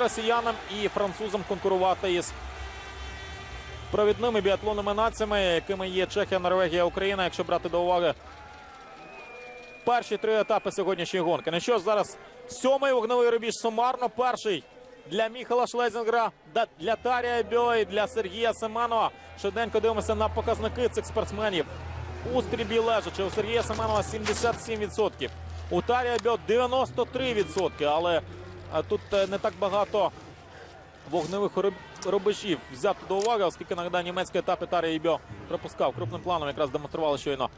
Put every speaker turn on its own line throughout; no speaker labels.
росіянам і французам конкурувати із провідними біатлонними націями, якими є Чехія, Норвегія, Україна, якщо брати до уваги перші три етапи сьогоднішньої гонки. Ну що ж, зараз сьомий вогневий рубіж сумарно. Перший для Міхала Шлезінгера, для Тарія Бьо і для Сергія Семенова. Швиденько дивимося на показники цих спортсменів. У стрільбі лежачи у Сергія Семенова 77%. У Тарія Бьо 93%. Але тут е, не так багато вогневих руб- рубежів взято до уваги, оскільки нагадаю, німецький етап Тарія Бьо пропускав крупним планом. Якраз демонстрували щойно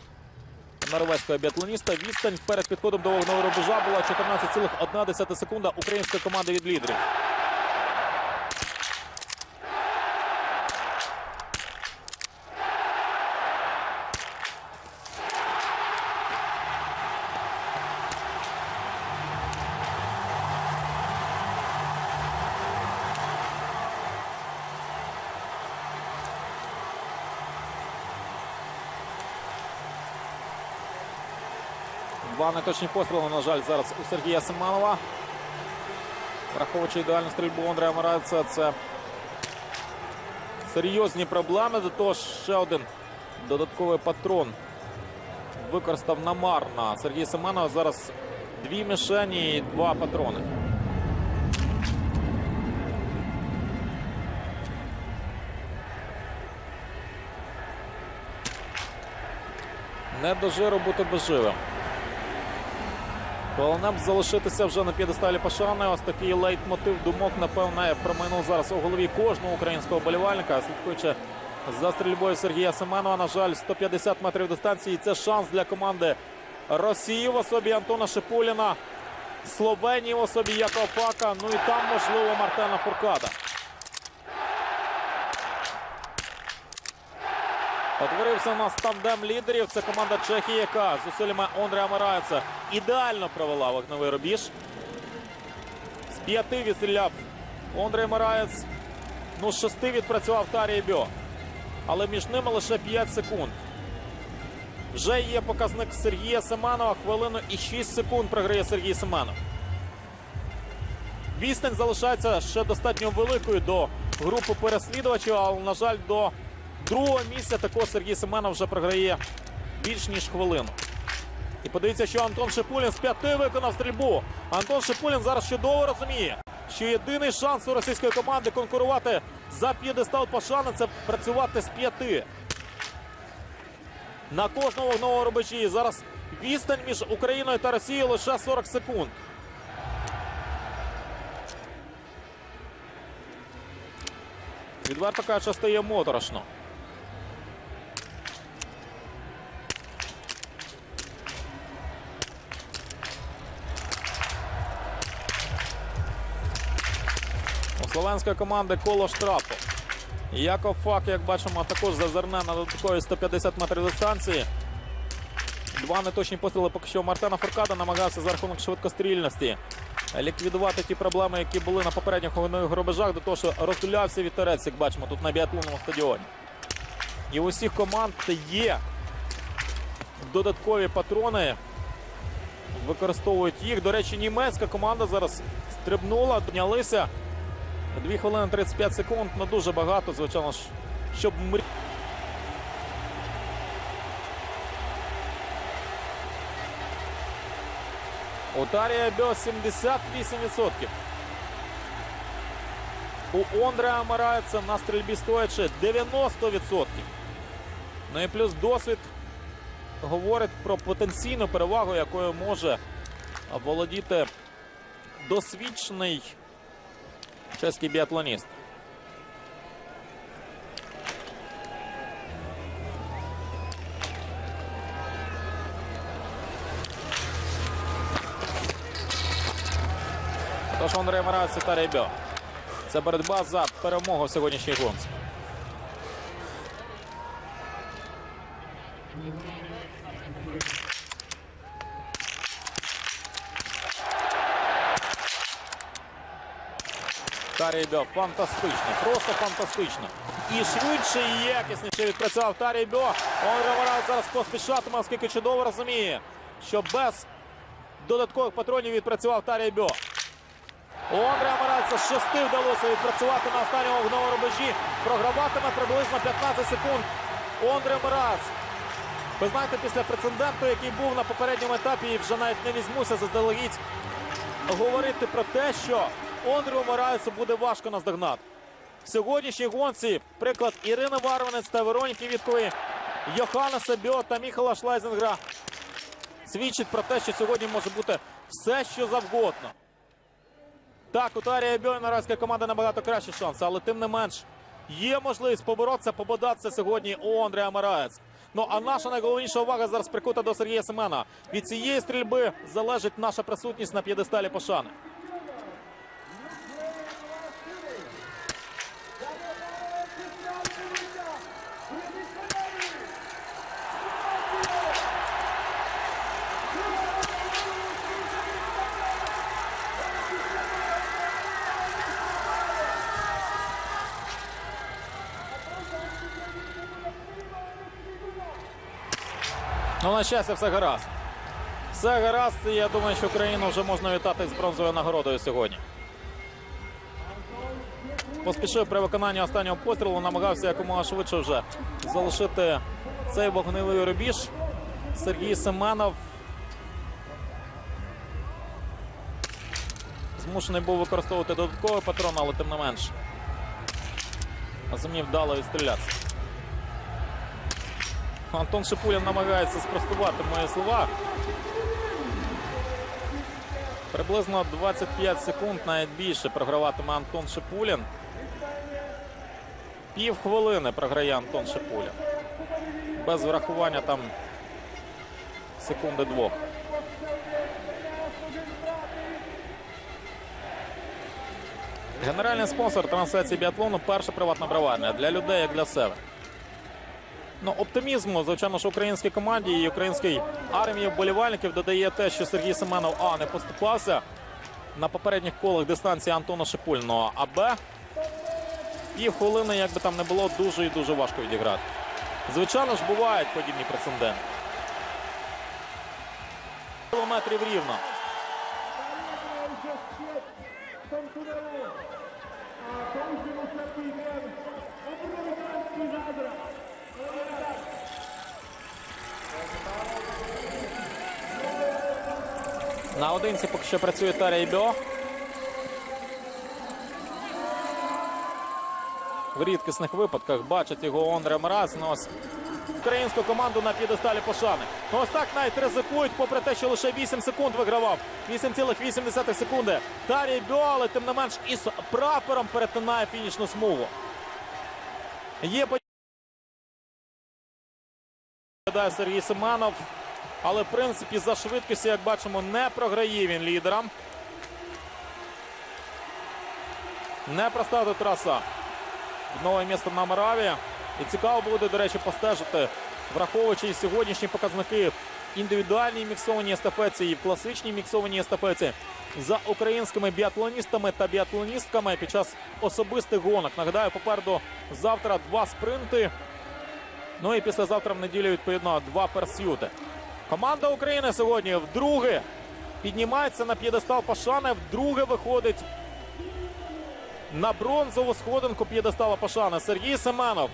норвезького біатлоніста. Відстань перед підходом до вогневого рубежа була 14,1 секунда української команди від лідерів. Два неточні постріли, на жаль, зараз у Сергія Семенова. Враховуючи ідеальну стрільбу Андрея Морайца, це серйозні проблеми. До того ж, ще один додатковий патрон використав намарно. Сергій Семенов зараз дві мішені і два патрони. Не до жиру бути безживим. Головне б залишитися вже на п'єдесталі пошани. Ось такий лейтмотив думок, напевне, промайнув зараз у голові кожного українського болівальника. Слідкуючи за стрільбою Сергія Семенова, на жаль, 150 метрів дистанції. Це шанс для команди Росії в особі Антона Шипуліна, Словенії в особі Якова Фака. Ну і там, можливо, Мартена Фуркада. Отворився у нас тандем лідерів. Це команда Чехії, яка зусиллями Ондрія Морайца ідеально провела вогневий рубіж. З п'яти відстріляв Ондрій Мораєць. Ну, з шести відпрацював Тарій Бьо. Але між ними лише 5 секунд. Вже є показник Сергія Семенова. Хвилину і 6 секунд програє Сергій Семенов. Відстань залишається ще достатньо великою до групи переслідувачів, але, на жаль, до другого місця також Сергій Семенов вже програє більш ніж хвилину. І подивіться, що Антон Шипулін з п'яти виконав стрільбу. Антон Шипулін зараз чудово розуміє, що єдиний шанс у російської команди конкурувати за п'єдестал Пашана це працювати з п'яти. На кожному вогновому рубежі. Зараз відстань між Україною та Росією лише 40 секунд. Відверто кажучи, стає моторошно. Словенської команди коло штрафу. Яков Фак, як бачимо, також зазирне на додаткові 150 метрів дистанції. Два неточні постріли поки що Мартена Фуркада намагався за рахунок швидкострільності ліквідувати ті проблеми, які були на попередніх рубежах, до того, що роздулявся вітерець, як бачимо, тут на біатлонному стадіоні. І у всіх команд є додаткові патрони. Використовують їх. До речі, німецька команда зараз стрибнула, піднялися. 2 хвилини 35 секунд. Ну дуже багато, звичайно ж, щоб мрі... У Тарія Бьо 78%. У Ондрея Марається на стрільбі стоячи 90%. Ну і плюс досвід говорить про потенційну перевагу, якою може володіти досвідчений чеський біатлоніст. Тож Андрей Марац та Ребьо. Це боротьба за перемогу в сьогоднішній гонці. Тарій Бьо фантастично, просто фантастично. І швидше і якісніше відпрацював Тарій Бьо. Ондрей Морал зараз поспішатиме, оскільки чудово розуміє, що без додаткових патронів відпрацював Тарій Бьо. У Андрея Маральця з шести вдалося відпрацювати на останньому вогневому рубежі. Програватиме приблизно 15 секунд. Ондре Мирац. Ви знаєте, після прецеденту, який був на попередньому етапі, вже навіть не візьмуся заздалегідь говорити про те, що Ондрю Моральцу буде важко наздогнати. В сьогоднішній гонці приклад Ірини Варванець та Вероніки Віткової, Йоханнеса Біо та Міхала Шлайзенгра свідчить про те, що сьогодні може бути все, що завгодно. Так, у Тарія Біо і команда набагато кращі шанси, але тим не менш є можливість поборотися, пободатися сьогодні у Андрія Мараєць. Ну а наша найголовніша увага зараз прикута до Сергія Семена. Від цієї стрільби залежить наша присутність на п'єдесталі пошани. Ну, на щастя, все гаразд. Все гаразд, я думаю, що Україну вже можна вітати з бронзовою нагородою сьогодні. Поспішив при виконанні останнього пострілу, намагався якомога швидше вже залишити цей вогневий рубіж. Сергій Семенов змушений був використовувати додатковий патрон, але тим не менш зумів вдало відстрілятися. Антон Шипулін намагається спростувати мої слова. Приблизно 25 секунд, навіть більше програватиме Антон Шипулін. Пів хвилини програє Антон Шипулін. Без врахування там секунди двох. Генеральний спонсор трансляції біатлону перша приватна броварня для людей, як для себе. Ну, оптимізму, звичайно, що українській команді і українській армії вболівальників додає те, що Сергій Семенов А не поступався на попередніх колах дистанції Антона Шипульного, а Б пів хвилини, як би там не було, дуже і дуже важко відіграти. Звичайно ж, бувають подібні прецеденти. Кілометрів рівно. Наодинці поки що працює Тарій Бьо. В рідкісних випадках бачить його Ондре Мраз. Ну, українську команду на п'єдесталі пошани. Ну, ось так навіть ризикують, попри те, що лише 8 секунд вигравав. 8,8 секунди. Тарій Бьо, але тим не менш із прапором перетинає фінішну смугу. Є Сергій Семенов. Але в принципі за швидкістю, як бачимо, не програє він лідерам. Непроста тут траса. Нове місто на Мораві. І цікаво буде, до речі, постежити, враховуючи сьогоднішні показники в індивідуальній міксованій естафеті і в класичній міксованій естафеті за українськими біатлоністами та біатлоністками під час особистих гонок. Нагадаю, попереду завтра два спринти. Ну і післязавтра в неділю, відповідно, два персюти. Команда України сьогодні вдруге піднімається на п'єдестал Пашани, вдруге виходить на бронзову сходинку п'єдестала Пашани. Сергій Семенов,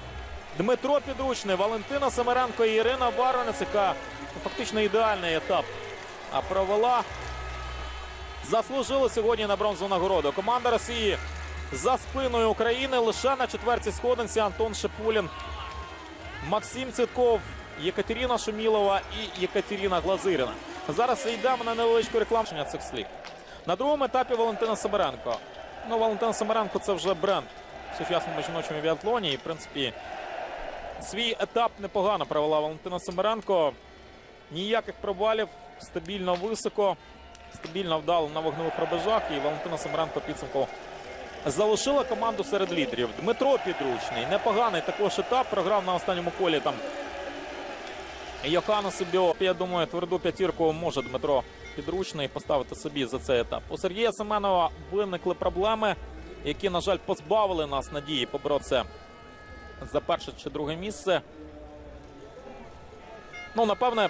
Дмитро Підручний, Валентина Семеренко і Ірина Баранець, яка фактично ідеальний етап провела. Заслужили сьогодні на бронзову нагороду. Команда Росії за спиною України лише на четвертій сходинці Антон Шипулін, Максим Цвітков, Єкатерина Шумілова і Єкатерина Глазирина. Зараз йдемо на невеличку рекламу цих слів. На другому етапі Валентина Семеренко. Ну, Валентина Семеренко це вже бренд в сучасному жіночому біатлоні. І, в принципі, свій етап непогано провела Валентина Семеренко. Ніяких провалів, стабільно високо, стабільно вдало на вогневих рубежах. І Валентина Семеренко підсумку залишила команду серед лідерів. Дмитро Підручний, непоганий також етап. Програв на останньому колі там Йоханна Сибіо. Я думаю, тверду п'ятірку може Дмитро Підручний поставити собі за цей етап. У Сергія Семенова виникли проблеми, які, на жаль, позбавили нас надії поборотися за перше чи друге місце. Ну, напевне,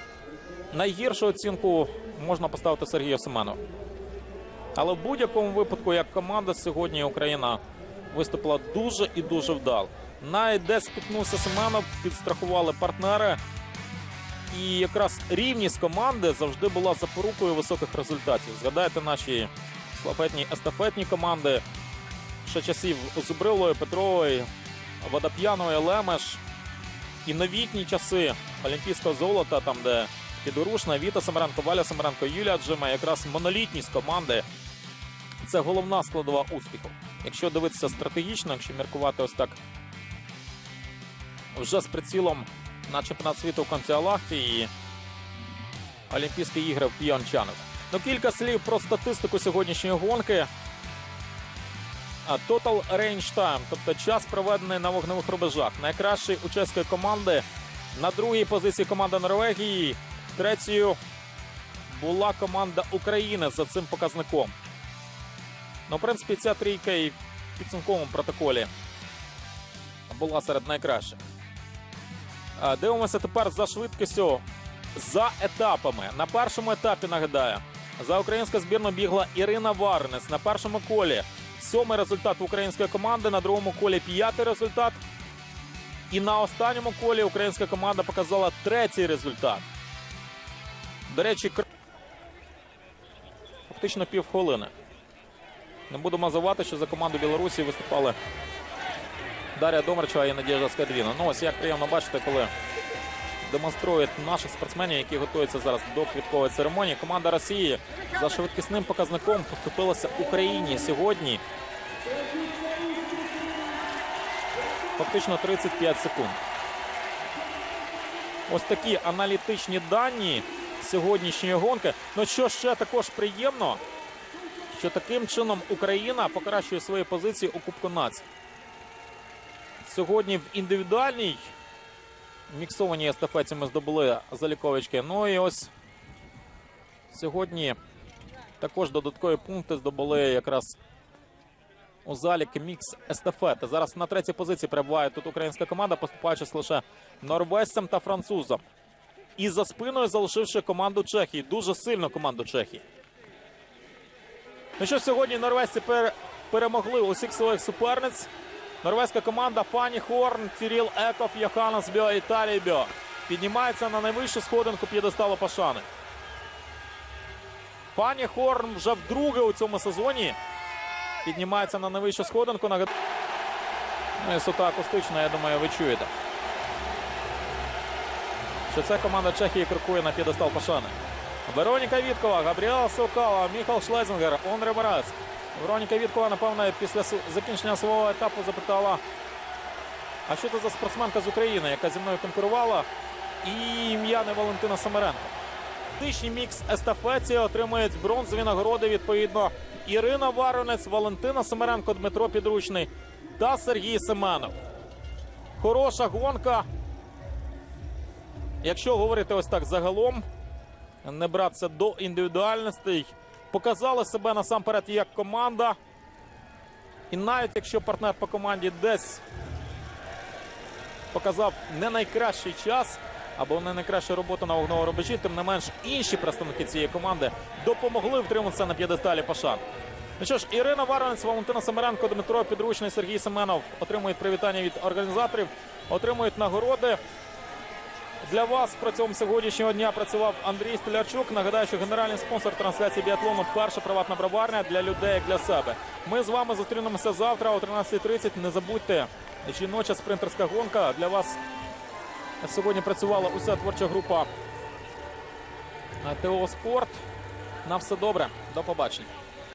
найгіршу оцінку можна поставити Сергію Семенову. Але в будь-якому випадку, як команда, сьогодні Україна виступила дуже і дуже вдало. Навіть де спіткнувся Семенов, підстрахували партнери. І якраз рівність команди завжди була запорукою високих результатів. Згадайте наші славетні естафетні команди ще часів Зубрилої, Петрової, Водоп'яної, Лемеш. І новітні часи Олімпійського золота, там де Підорушна, Віта Семеренко, Валя Семеренко, Юлія Джима, якраз монолітність команди. Це головна складова успіху. Якщо дивитися стратегічно, якщо міркувати ось так вже з прицілом на чемпіонат світу в Конціалахті і Олімпійські ігри в П'йончану. Ну, кілька слів про статистику сьогоднішньої гонки. Total Range Time, тобто час проведений на вогневих рубежах. Найкращий у чеської команди на другій позиції команда Норвегії. Третьою була команда України за цим показником. Ну, в принципі, ця трійка і в підсумковому протоколі була серед найкращих. Дивимося тепер за швидкістю за етапами. На першому етапі нагадаю, за українську збірну бігла Ірина Варнес на першому колі. Сьомий результат української команди, на другому колі п'ятий результат. І на останньому колі українська команда показала третій результат. До речі, фактично півхвилини. Не будемо забувати, що за команду Білорусі виступали Дар'я Домарчева і Надіжда Скадвіна. Ну ось як приємно бачити, коли демонструють наших спортсменів, які готуються зараз до квіткової церемонії. Команда Росії за швидкісним показником поступилася Україні сьогодні. Фактично 35 секунд. Ось такі аналітичні дані сьогоднішньої гонки. Ну що ще також приємно, що таким чином Україна покращує свої позиції у Кубку націй. Сьогодні в індивідуальній міксованій естафеті ми здобули заліковички. Ну і ось сьогодні також додаткові пункти здобули якраз у залік мікс естафети. Зараз на третій позиції перебуває тут українська команда, поступаючись лише норвежцям та французам. І за спиною залишивши команду Чехії. Дуже сильну команду Чехії. Ну що сьогодні норвежці пер- перемогли усіх своїх суперниць. Норвезька команда Фані Хорн, Ціріл Еков, Йоханнес Бьо і Бьо піднімається на найвищу сходинку п'єдесталу Пашани. Фані Хорн вже вдруге у цьому сезоні піднімається на найвищу сходинку. Ну, і сута акустична, я думаю, ви чуєте. Що ця команда Чехії крокує на п'єдестал Пашани. Вероніка Віткова, Габріела Сокала, Міхал Шлезінгер, Онре Барас. Вероніка Віткова, напевно, після закінчення свого етапу запитала, а що це за спортсменка з України, яка зі мною конкурувала, і ім'я не Валентина Самаренко. Тишній мікс естафеті отримують бронзові нагороди відповідно Ірина Варонець, Валентина Семеренко, Дмитро Підручний та Сергій Семенов. Хороша гонка. Якщо говорити ось так загалом, не братися до індивідуальностей, показали себе насамперед як команда. І навіть якщо партнер по команді десь показав не найкращий час або не найкращу роботу на вогневому рубежі, тим не менш інші представники цієї команди допомогли втриматися на п'єдесталі Пашан. Ну що ж, Ірина Варанець, Валентина Семеренко, Дмитро Підручний, Сергій Семенов отримують привітання від організаторів, отримують нагороди. Для вас протягом сьогоднішнього дня працював Андрій Столярчук. Нагадаю, що генеральний спонсор трансляції біатлону перша приватна броварня для людей як для себе. Ми з вами зустрінемося завтра о 13.30. Не забудьте, жіноча спринтерська гонка. Для вас сьогодні працювала уся творча група ТО Спорт. На все добре. До побачення.